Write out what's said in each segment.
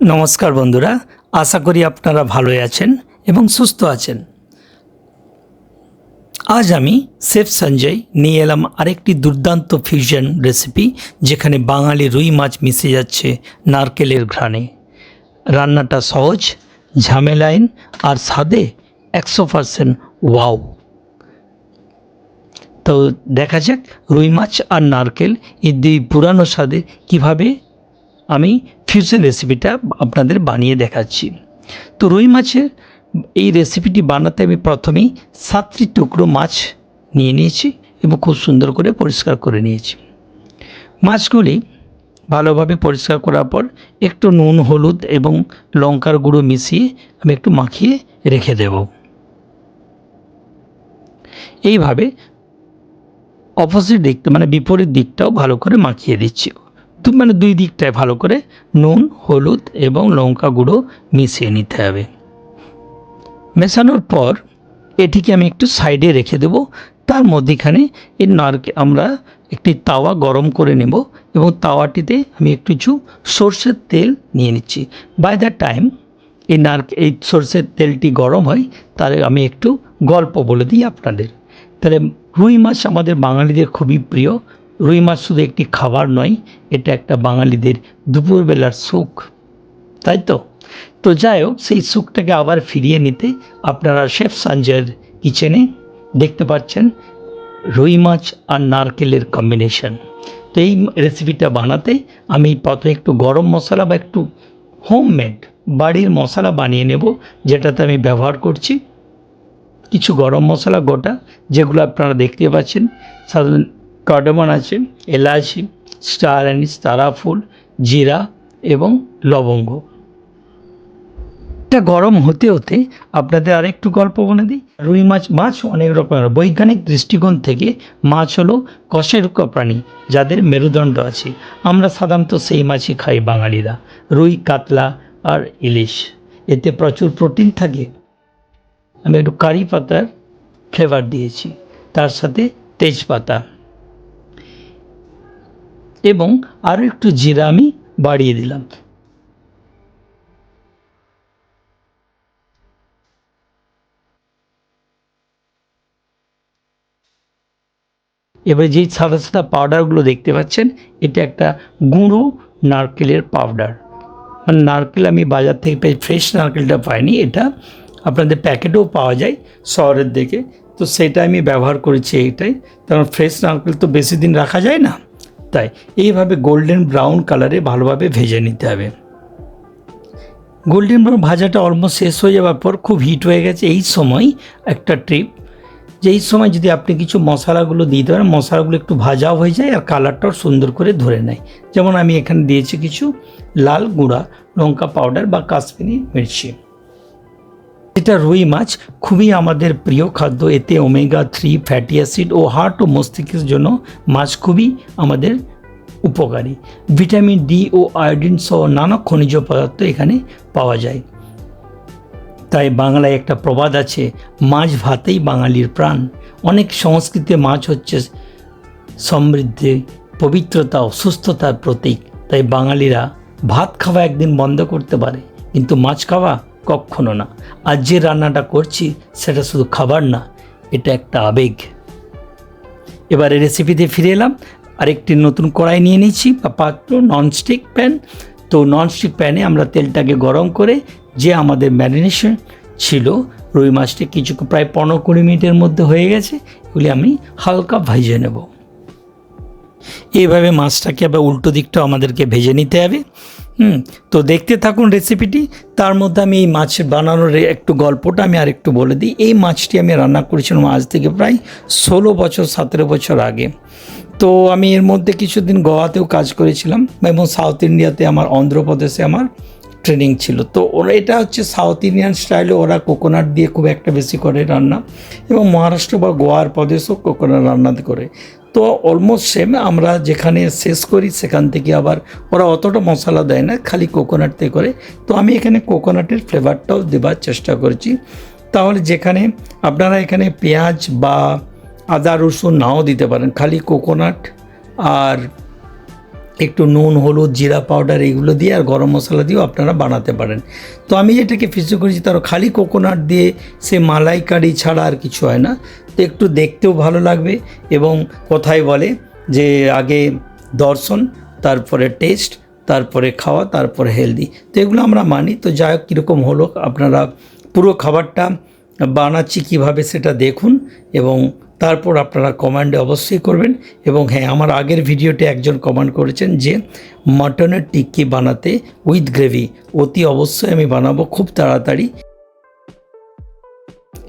নমস্কার বন্ধুরা, আশা করি আপনারা ভালোই আছেন এবং সুস্থ আছেন। আজ আমি শেফ সঞ্জয় নিয়ে এলাম আরেকটি দুর্দান্ত ফিউশন রেসিপি যেখানে বাঙালি রুই মাছ মিশে যাচ্ছে নারকেলের ঘ্রাণে। রান্নাটা সহজ, ঝামেলাইন আর স্বাদে একশো পারসেন্ট ওয়াও তো দেখা যাক রুই মাছ আর নারকেল, এই দুই পুরানো স্বাদে কীভাবে আমি ফিউশন রেসিপিটা আপনাদের বানিয়ে দেখাচ্ছি। তো রুই মাছের এই রেসিপিটি বানাতে আমি প্রথমেই সাতটি টুকরো মাছ নিয়ে নিয়েছি এবং খুব সুন্দর করে পরিষ্কার করে নিয়েছি। মাছগুলি ভালোভাবে পরিষ্কার করার পর একটু নুন, হলুদ এবং লঙ্কার গুঁড়ো মিশিয়ে আমি একটু মাখিয়ে রেখে দেব। এইভাবে অপোজিট দিকটা মানে বিপরীত দিকটাও ভালো করে মাখিয়ে দিচ্ছি। মানে দুই দিকটায় ভালো করে নুন, হলুদ এবং লঙ্কা গুঁড়ো মিশিয়ে নিতে হবে। মেশানোর পর এটিকে আমি একটু সাইডে রেখে দেব। তার মধ্যেখানে এই নারকে আমরা একটি তাওয়া গরম করে নেব এবং তাওয়াটিতে আমি একটু কিছু সর্ষের তেল নিয়ে নিচ্ছি। বাই দ্য টাইম এই নারকে এই সর্ষের তেলটি গরম হয়, তাহলে আমি একটু গল্প বলে দিই আপনাদের। তাহলে রুই মাছ আমাদের বাঙালিদের খুবই প্রিয়। রুই মাছ শুধু একটি খাবার নয়, এটা একটা বাঙালিদের দুপুরবেলার সুখ। তাই তো? তো যাই হোক, সেই সুখটাকে আবার ফিরিয়ে নিতে আপনারা শেফ সঞ্জয়ের কিচেনে দেখতে পাচ্ছেন রুই মাছ আর নারকেলের কম্বিনেশন তো এই রেসিপিটা বানাতে আমি প্রথমে একটু গরম মশলা বা একটু হোমমেড বাড়ির মশলা বানিয়ে নেব, যেটাতে আমি ব্যবহার করছি। কিছু গরম মশলা গোটা, যেগুলো আপনারা দেখতে পাচ্ছেন। সাধারণ কার্ডামন আছে এলাচি স্টার অ্যানিস তারাফুল জিরা এবং লবঙ্গ। এটা গরম হতে হতে আপনাদের আরেকটু গল্প বলে দিই। রুই মাছ মাছ অনেক রকমের বৈজ্ঞানিক দৃষ্টিকোণ থেকে মাছ হলো কশেরুকা প্রাণী, যাদের মেরুদণ্ড আছে। আমরা সাধারণত সেই মাছই খাই বাঙালিরা। রুই, কাতলা আর ইলিশ। এতে প্রচুর প্রোটিন থাকে। আমি একটু কারি পাতার ফ্লেভার দিয়েছি। তার সাথে তেজপাতা। এবং আরও একটু জিরা আমি বাড়িয়ে দিলাম। এবার যেই সাদা সাদা পাউডারগুলো দেখতে পাচ্ছেন, এটা একটা গুঁড়ো নারকেলের পাউডার মানে নারকেল আমি বাজার থেকে পাই ফ্রেশ নারকেলটা পাইনি, এটা আপনাদের প্যাকেটেও পাওয়া যায় শহরের দিকে। তো সেটা আমি ব্যবহার করেছি এইটাই। কারণ ফ্রেশ নারকেল তো বেশি দিন রাখা যায় না। তাই এইভাবে গোল্ডেন ব্রাউন কালারে ভালোভাবে ভেজে নিতে হবে। গোল্ডেন ব্রাউন ভাজাটা অলমোস্ট শেষ হয়ে যাওয়ার পর খুব হিট হয়ে গেছে। এই সময় একটা ট্রিপ যে এই সময় যদি আপনি কিছু মশলাগুলো দিতে পারেন, মশলাগুলো একটু ভাজাও হয়ে যায় আর কালারটাও সুন্দর করে ধরে নেয়। যেমন আমি এখানে দিয়েছি কিছু লাল গুঁড়া, লঙ্কা পাউডার বা কাশ্মীরি মির্চি। এটা রুই মাছ খুবই আমাদের প্রিয় খাদ্য। এতে ওমেগা থ্রি ফ্যাটি অ্যাসিড ও হার্ট ও মস্তিষ্কের জন্য মাছ খুবই আমাদের উপকারী। ভিটামিন ডি ও আয়োডিন সহ নানা খনিজ পদার্থ এখানে পাওয়া যায়। তাই বাংলায় একটা প্রবাদ আছে, মাছ ভাতেই বাঙালির প্রাণ। অনেক সংস্কৃতিতে মাছ হচ্ছে সমৃদ্ধি, পবিত্রতা ও সুস্থতার প্রতীক। তাই বাঙালিরা ভাত খাওয়া একদিন বন্ধ করতে পারে, কিন্তু মাছ খাওয়া কখনো না। আজ যে রান্নাটা করছি, সেটা শুধু খাবার না, এটা একটা আবেগ। এবারে রেসিপিতে ফিরে এলাম। আরেকটি নতুন কড়াই নিয়ে নিয়েছি বা পাত্র ননস্টিক প্যান তো ননস্টিক প্যানে আমরা তেলটাকে গরম করে, যে আমাদের ম্যারিনেশন ছিল, রুই মাছটি কিছু প্রায় পনেরো কুড়ি মিনিটের মধ্যে হয়ে গেছে, এগুলি আমি হালকা ভেজে নেব। এইভাবে মাছটাকে আবার উল্টো দিকটাও আমাদেরকে ভেজে নিতে হবে। হুম, তো দেখতে থাকুন রেসিপিটি তার মধ্যে আমি এই মাছ বানানোর একটু গল্পটা আমি আর একটু বলে দিই। এই মাছটি আমি রান্না করেছিলাম আজ থেকে প্রায় ষোলো বছর, সতেরো বছর আগে। তো আমি এর মধ্যে কিছুদিন গোয়াতেও কাজ করেছিলাম এবং সাউথ ইন্ডিয়াতে আমার অন্ধ্রপ্রদেশে আমার ট্রেনিং ছিল। তো ওরা এটা হচ্ছে সাউথ ইন্ডিয়ান স্টাইলে ওরা কোকোনাট দিয়ে খুব একটা বেশি করে রান্না এবং মহারাষ্ট্র বা গোয়ার প্রদেশও কোকোনাট রান্না করে। তো অলমোস্ট সেম আমরা যেখানে শেষ করি, সেখান থেকে আবার ওরা অতটা মশলা দেয় না, খালি কোকোনাট দিয়ে করে। তো আমি এখানে কোকোনাটের ফ্লেভারটাও দেবার চেষ্টা করছি। তাহলে যেখানে আপনারা এখানে পেঁয়াজ বা আদা রসুন নাও দিতে পারেন, খালি কোকোনাট আর একটু নুন, হলুদ, জিরা পাউডার এগুলো দিয়ে আর গরম মশলা দিয়েও আপনারা বানাতে পারেন। তো আমি যেটাকে ফিসে করেছি তার খালি কোকোনাট দিয়ে সে মালাই কারি ছাড়া আর কিছু হয় না। তো একটু দেখতেও ভালো লাগবে এবং কথাই বলে যে আগে দর্শন, তারপরে টেস্ট তারপরে খাওয়া, তারপরে হেলদি তো এগুলো আমরা মানি। তো যাই হোক, কীরকম হলো আপনারা পুরো খাবারটা বানাচ্ছি কীভাবে সেটা দেখুন এবং তারপর আপনারা কমান্ডে অবশ্যই করবেন এবং হ্যাঁ আমার আগের ভিডিওতে একজন কমান্ড করেছেন যে, মাটনের টিক্কি বানাতে উইথ গ্রেভি অতি অবশ্যই আমি বানাবো খুব তাড়াতাড়ি।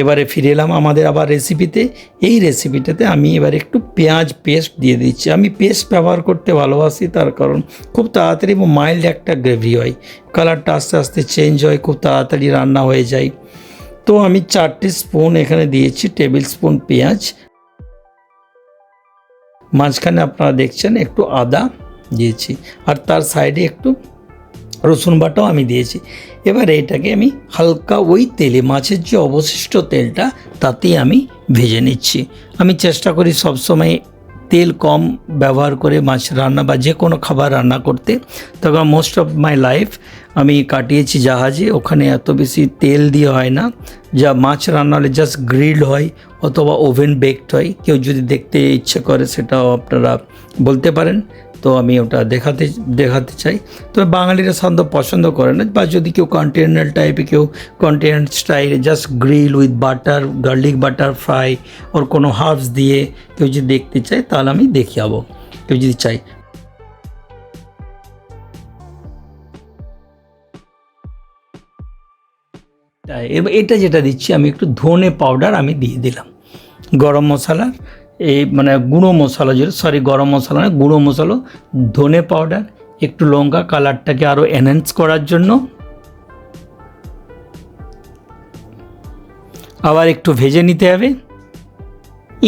এবারে ফিরে এলাম আমাদের আবার রেসিপিতে এই রেসিপিটাতে আমি এবার একটু পেঁয়াজ পেস্ট দিয়ে দিচ্ছি। আমি পেস্ট ব্যবহার করতে ভালোবাসি, তার কারণ খুব তাড়াতাড়ি এবং মাইল্ড একটা গ্রেভি হয়। কালারটা আস্তে আস্তে চেঞ্জ হয়, খুব তাড়াতাড়ি রান্না হয়ে যায়। তো আমি চারটে স্পুন এখানে দিয়েছি টেবিল স্পুন পেঁয়াজ। মাঝখানে আপনারা দেখছেন একটু আদা দিয়েছি, আর তার সাইডে একটু রসুন বাটাও আমি দিয়েছি। এবার এটাকে আমি হালকা ওই তেলে, মাছের যে অবশিষ্ট তেলটা, তাতেই আমি ভেজে নিচ্ছি। আমি চেষ্টা করি সবসময় তেল কম ব্যবহার করে মাছ রান্না বা যে কোনো খাবার রান্না করতে। তখন মোস্ট অফ মাই লাইফ আমি কাটিয়েছি জাহাজে, ওখানে এত বেশি তেল দিয়ে হয় না। যা মাছ রান্না হলে জাস্ট গ্রিলড হয় অথবা ওভেন বেকড হয়। কেউ যদি দেখতে ইচ্ছে করে সেটাও আপনারা বলতে পারেন। তো আমি ওটা দেখাতে দেখাতে চাই। তবে বাঙালিরা সাধারণত পছন্দ করে না, বা যদি কেউ কন্টিনেন্টাল টাইপে কেউ কন্টিনেন্ট স্টাইলে just grill with butter garlic butter fry or কোনো হার্বস দিয়ে কেউ যদি দেখতে চায়, তাহলে আমি দেখিয়াবো, কেউ যদি চাই এবার এটা যেটা দিচ্ছি, আমি একটু ধনে পাউডার আমি দিয়ে দিলাম। গরম মশলার এই মানে গুঁড়ো মশলা যেটা সরি গরম মশলা না গুঁড়ো মশলা, ধনে পাউডার একটু লঙ্কা কালারটাকে আরও এনহ্যান্স করার জন্য। আবার একটু ভেজে নিতে হবে।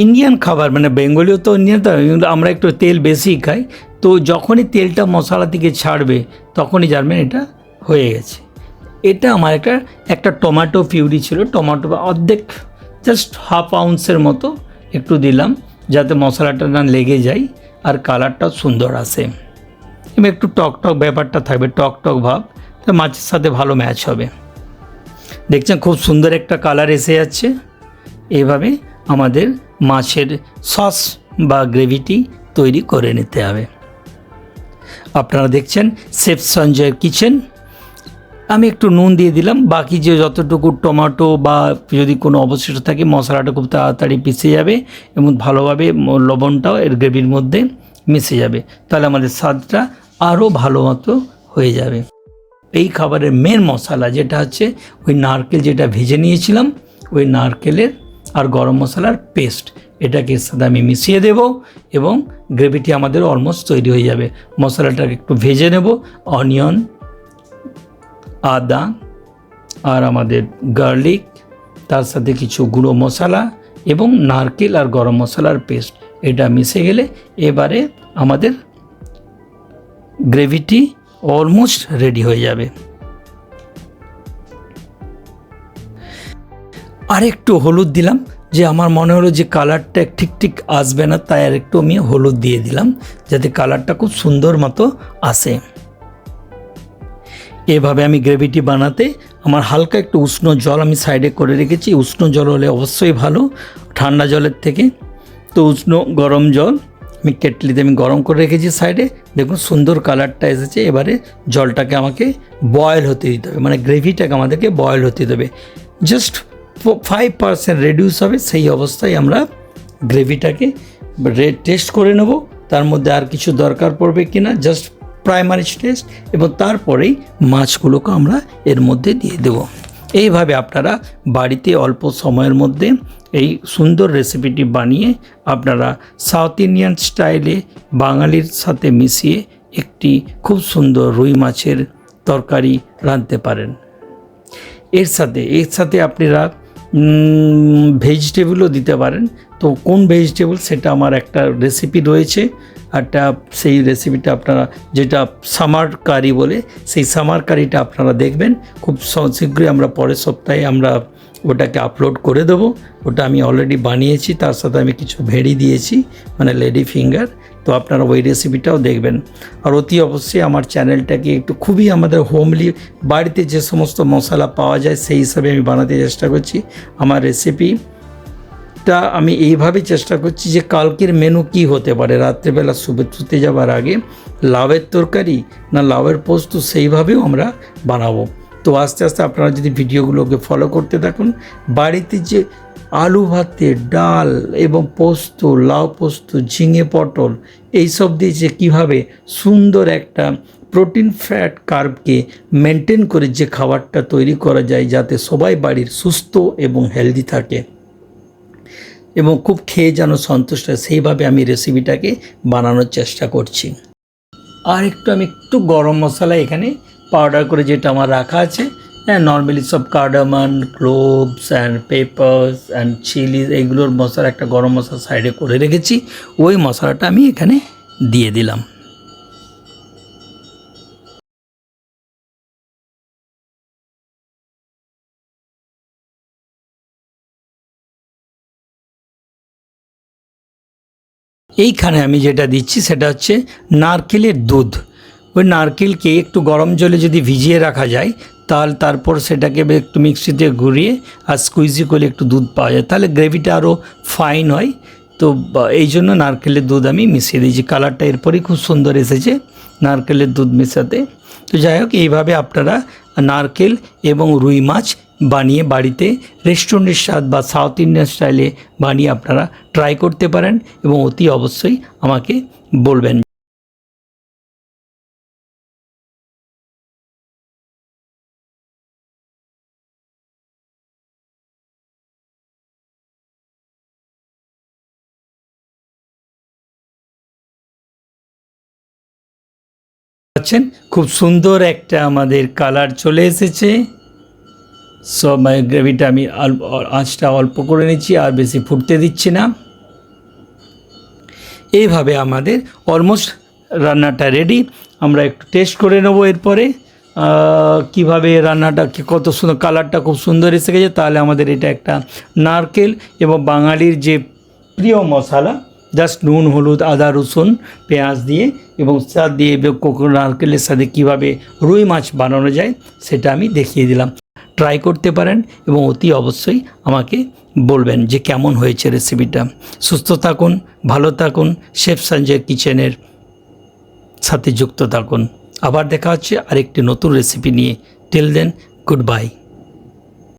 ইন্ডিয়ান খাবার মানে বেঙ্গলিও তো ইন্ডিয়ান তো আমরা একটু তেল বেশি খাই। তো যখনই তেলটা মশলা থেকে ছাড়বে, তখনই জানবেন এটা হয়ে গেছে। এটা আমার একটা একটা টমেটো পিউরি ছিল টমেটো বা অর্ধেক জাস্ট হাফ আউন্সের মতো একটু দিলাম যাতে মশলাটা না লেগে যায় আর কালারটাও সুন্দর আসে। এবং একটু টক টক ব্যাপারটা থাকবে, টক টক ভাব, তো মাছের সাথে ভালো ম্যাচ হবে। দেখছেন খুব সুন্দর একটা কালার এসে যাচ্ছে। এভাবে আমাদের মাছের সস বা গ্রেভিটি তৈরি করে নিতে হবে। আপনারা দেখছেন শেফ সঞ্জয়ের কিচেন। আমি একটু নুন দিয়ে দিলাম। বাকি যে যতটুকু টমেটো বা যদি কোনো অবশিষ্ট থাকে, মশলাটা খুব তাড়াতাড়ি পিষে যাবে এবং ভালোভাবে লবণটাও এর গ্রেভির মধ্যে মিশে যাবে। তাহলে আমাদের স্বাদটা আরও ভালো মতো হয়ে যাবে। এই খাবারের মেন মশলা যেটা হচ্ছে, ওই নারকেল যেটা ভেজে নিয়েছিলাম, ওই নারকেলের আর গরম মশলার পেস্ট এটাকে সাথে আমি মিশিয়ে দেব এবং গ্রেভিটি আমাদের অলমোস্ট তৈরি হয়ে যাবে। মশলাটাকে একটু ভেজে নেব অনিয়ন আদা আর আমাদের গার্লিক, তার সাথে কিছু গুঁড়ো মশলা এবং নারকেল আর গরম মশলার পেস্ট। এটা মিশে গেলে এবারে আমাদের গ্রেভিটি অলমোস্ট রেডি হয়ে যাবে। আর একটু হলুদ দিলাম, যে আমার মনে হলো যে কালারটা ঠিক ঠিক আসবে না, তাই আর একটু আমি হলুদ দিয়ে দিলাম, যাতে কালারটা খুব সুন্দর মতো আসে। এভাবে আমি গ্রেভিটি বানাতে আমার হালকা একটু উষ্ণ জল আমি সাইডে করে রেখেছি। উষ্ণ জল হলে অবশ্যই ভালো, ঠান্ডা জলের থেকে। তো উষ্ণ গরম জল আমি কেটলিতে আমি গরম করে রেখেছি সাইডে দেখুন সুন্দর কালারটা এসেছে, এবারে জলটাকে আমাকে বয়েল হতে দিতে হবে মানে গ্রেভিটাকে আমাদেরকে বয়েল হতে দেবে জাস্ট ফাইভ পার্সেন্ট রেডিউস হবে, সেই অবস্থায় আমরা গ্রেভিটাকে টেস্ট করে নেব। তার মধ্যে আর কিছু দরকার পড়বে কি না জাস্ট প্রাইমারি টেস্ট এবং তারপরেই মাছগুলোকে আমরা এর মধ্যে দিয়ে দেব। এইভাবে আপনারা বাড়িতে অল্প সময়ের মধ্যে এই সুন্দর রেসিপিটি বানিয়ে আপনারা সাউথ ইন্ডিয়ান স্টাইলে বাঙালির সাথে মিশিয়ে একটি খুব সুন্দর রুই মাছের তরকারি রাঁধতে পারেন। এর সাথে এর সাথে আপনারা ভেজিটেবলও দিতে পারেন। তো কোন ভেজিটেবল সেটা আমার একটা রেসিপি রয়েছে। একটা সেই রেসিপিটা আপনারা, যেটা সামার কারি বলে, সেই সামার কারিটা আপনারা দেখবেন। খুব শীঘ্রই আমরা পরের সপ্তাহে আমরা ওটাকে আপলোড করে দেবো। ওটা আমি অলরেডি বানিয়েছি, তার সাথে আমি কিছু ভেড়ি দিয়েছি মানে লেডি ফিঙ্গার তো আপনারা ওই রেসিপিটাও দেখবেন। আর অতি অবশ্যই আমার চ্যানেলটাকে একটু খুবই আমাদের হোমলি বাড়িতে যে সমস্ত মশলা পাওয়া যায় সেই হিসাবে আমি বানাতে চেষ্টা করছি। আমার রেসিপি টা আমি এইভাবে চেষ্টা করছি যে কালকের মেনু কি হতে পারে? রাত্রেবেলা শুতে যাবার আগে লাউয়ের তরকারি না লাউয়ের পোস্ত সেইভাবেও আমরা বানাবো। তো আস্তে আস্তে আপনারা যদি ভিডিওগুলোকে ফলো করতে থাকুন, বাড়িতে যে আলু ভাতে, ডাল এবং পোস্ত, লাউ পোস্ত, ঝিঙে পটল, এইসব দিয়ে যে কীভাবে সুন্দর একটা প্রোটিন ফ্যাট কার্বকে মেনটেন করে যে খাবারটা তৈরি করা যায় যাতে সবাই বাড়ির সুস্থ এবং হেলদি থাকে। এবং খুব খেয়ে যেন সন্তুষ্ট হয়, সেইভাবে আমি রেসিপিটাকে বানানোর চেষ্টা করছি। আর একটু আমি একটু গরম মশলা এখানে পাউডার করে যেটা আমার রাখা আছে হ্যাঁ নর্মালি সব cardamom cloves and peppers and chillies এইগুলোর মশলা একটা গরম মশলা সাইডে করে রেখেছি। ওই মশলাটা আমি এখানে দিয়ে দিলাম। এইখানে আমি যেটা দিচ্ছি সেটা হচ্ছে নারকেলের দুধ। ওই নারকেলকে একটু গরম জলে যদি ভিজিয়ে রাখা যায় তাহলে তারপর সেটাকে একটু মিক্সিতে ঘুরিয়ে আর স্কুইজি করলে একটু দুধ পাওয়া যায়। তাহলে গ্রেভিটা আরও ফাইন হয়। তো এই জন্য নারকেলের দুধ আমি মিশিয়ে দিয়েছি। কালারটা এরপরই খুব সুন্দর এসেছে নারকেলের দুধ মেশাতে। তো যাই হোক, এইভাবে আপনারা নারকেল এবং রুই মাছ বানিয়ে বাড়িতে রেস্টুরেন্টের স্বাদ বা সাউথ ইন্ডিয়ান স্টাইলে বানিয়ে আপনারা ট্রাই করতে পারেন এবং অতি অবশ্যই আমাকে বলবেন। পাচ্ছেন। খুব সুন্দর একটা আমাদের কালার চলে এসেছে। সব গ্রেভিটা আমি আঁচটা অল্প করে নিচ্ছি, আর বেশি ফুটতে দিচ্ছি না। এইভাবে আমাদের অলমোস্ট রান্নাটা রেডি আমরা একটু টেস্ট করে নেব এরপরে। কীভাবে রান্নাটা কত সুন্দর কালারটা খুব সুন্দর এসে গেছে। তাহলে আমাদের এটা একটা নারকেল এবং বাঙালির যে প্রিয় মশলা জাস্ট নুন, হলুদ, আদা, রসুন, পেঁয়াজ দিয়ে এবং সার দিয়ে নারকেলের সাথে কীভাবে রুই মাছ বানানো যায় সেটা আমি দেখিয়ে দিলাম। ট্রাই করতে পারেন এবং অতি অবশ্যই আমাকে বলবেন যে কেমন হয়েছে রেসিপিটা সুস্থ থাকুন, ভালো থাকুন শেফ সঞ্জয় কিচেনের সাথে যুক্ত থাকুন। আবার দেখা হচ্ছে আরেকটি নতুন রেসিপি নিয়ে। টেল দেন গুড বাই